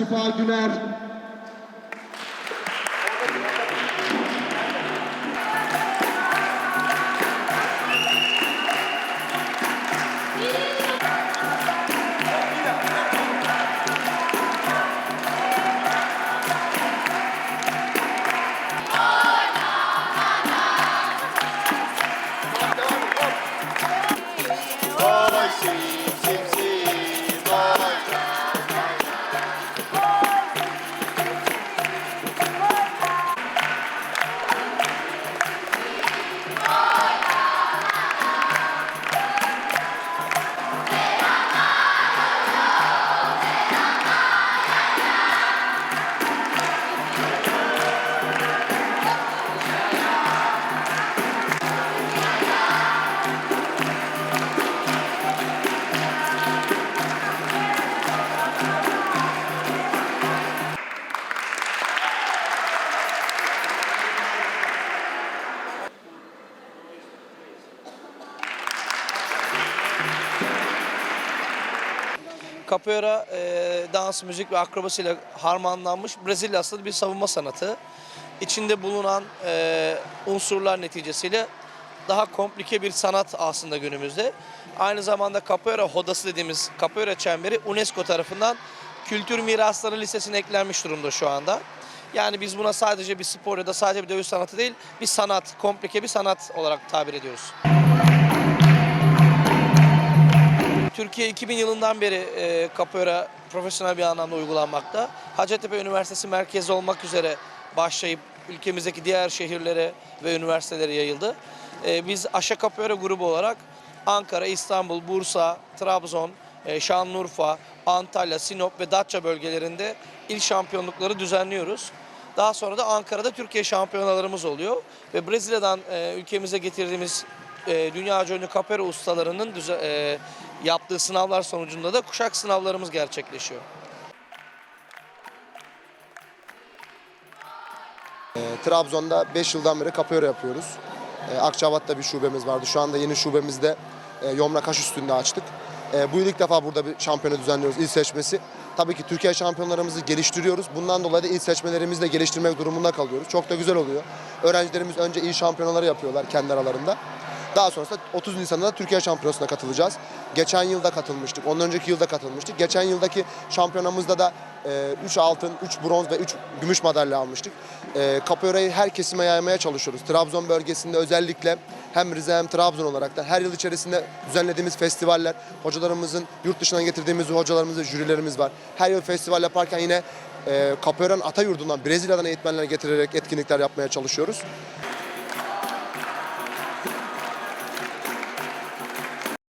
Şifa Güler, Capoeira e, dans, müzik ve akrobasiyle harmanlanmış Brezilya asıllı bir savunma sanatı. İçinde bulunan e, unsurlar neticesiyle daha komplike bir sanat aslında günümüzde. Aynı zamanda Capoeira hodası dediğimiz Capoeira çemberi UNESCO tarafından Kültür Mirasları listesine eklenmiş durumda şu anda. Yani biz buna sadece bir spor ya da sadece bir dövüş sanatı değil, bir sanat, komplike bir sanat olarak tabir ediyoruz. Türkiye 2000 yılından beri e, capoeira profesyonel bir anlamda uygulanmakta. Hacettepe Üniversitesi merkezi olmak üzere başlayıp ülkemizdeki diğer şehirlere ve üniversitelere yayıldı. E, biz Aşa Capoeira grubu olarak Ankara, İstanbul, Bursa, Trabzon, e, Şanlıurfa, Antalya, Sinop ve Datça bölgelerinde il şampiyonlukları düzenliyoruz. Daha sonra da Ankara'da Türkiye şampiyonalarımız oluyor ve Brezilya'dan e, ülkemize getirdiğimiz e, dünyaca ünlü kapera ustalarının e, yaptığı sınavlar sonucunda da kuşak sınavlarımız gerçekleşiyor. E, Trabzon'da 5 yıldan beri capoeira yapıyoruz. E, Akçabat'ta bir şubemiz vardı. Şu anda yeni şubemizde e, Yomra Kaş üstünde açtık. E, bu yıl ilk defa burada bir şampiyonu düzenliyoruz, il seçmesi. Tabii ki Türkiye şampiyonlarımızı geliştiriyoruz. Bundan dolayı da il seçmelerimizi de geliştirmek durumunda kalıyoruz. Çok da güzel oluyor. Öğrencilerimiz önce il şampiyonaları yapıyorlar kendi aralarında. Daha sonrasında 30 Nisan'da da Türkiye Şampiyonası'na katılacağız. Geçen yılda katılmıştık, ondan önceki yılda katılmıştık. Geçen yıldaki şampiyonamızda da 3 altın, 3 bronz ve 3 gümüş madalya almıştık. E, her kesime yaymaya çalışıyoruz. Trabzon bölgesinde özellikle hem Rize hem Trabzon olarak da her yıl içerisinde düzenlediğimiz festivaller, hocalarımızın yurt dışından getirdiğimiz hocalarımızın jürilerimiz var. Her yıl festival yaparken yine e, Capoeira'nın ata yurdundan Brezilya'dan eğitmenler getirerek etkinlikler yapmaya çalışıyoruz.